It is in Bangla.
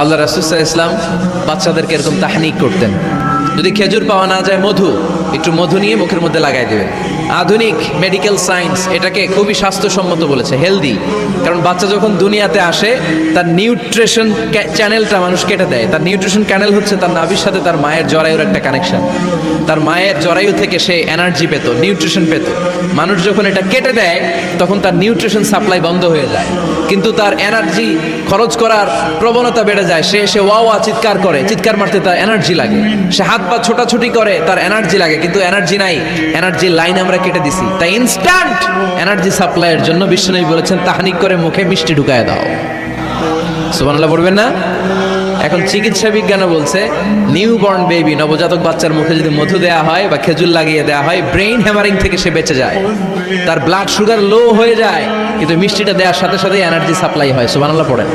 আল্লাহ রাসুসাহ ইসলাম বাচ্চাদেরকে এরকম তাহনিক করতেন। যদি খেজুর পাওয়া না যায়, মধু, একটু মধু নিয়ে মুখের মধ্যে লাগাই দেবেন। আধুনিক মেডিকেল সায়েন্স এটাকে খুবই স্বাস্থ্যসম্মত বলেছে হেলদি কারণ বাচ্চা যখন দুনিয়াতে আসে, তার নিউট্রিশন চ্যানেলটা মানুষ কেটে দেয়। তার নিউট্রিশন চ্যানেল হচ্ছে তার নাভির সাথে তার মায়ের জরায়ুর একটা কানেকশন তার মায়ের জরায়ু থেকে সে এনার্জি পেত নিউট্রিশন পেত। মানুষ যখন এটা কেটে দেয়, তখন তার নিউট্রিশন সাপ্লাই বন্ধ হয়ে যায়। কিন্তু তার এনার্জি খরচ করার প্রবণতা বেড়ে যায়। সে সে ওয়া ওয়া চিৎকার করে, চিৎকার মারতে তার এনার্জি লাগে। সে হাত পা ছোটাছুটি করে, তার এনার্জি লাগে। কিন্তু এনার্জি নাই। এনার্জির লাইন আমরা কেটে দিছি। তাই ইনস্ট্যান্ট এনার্জি সাপ্লাইয়ের জন্য বিশ্বনবী বলেছেন, তাহানিক করে মুখে মিষ্টি ঢুকায় দাও। সুবহানাল্লাহ পড়বেন না? এখন চিকিৎসা বিজ্ঞানও বলছে নিউ বর্ন বেবি, নবজাতক বাচ্চার মুখে যদি মধু দেওয়া হয় বা খেজুর লাগিয়ে দেওয়া হয়, ব্রেইন হ্যামারিং থেকে সে বেঁচে যায়। তার ব্লাড সুগার লো হয়ে যায়, কিন্তু মিষ্টিটা দেওয়ার সাথে সাথে এনার্জি সাপ্লাই হয়। সুবহানাল্লাহ পড়েন।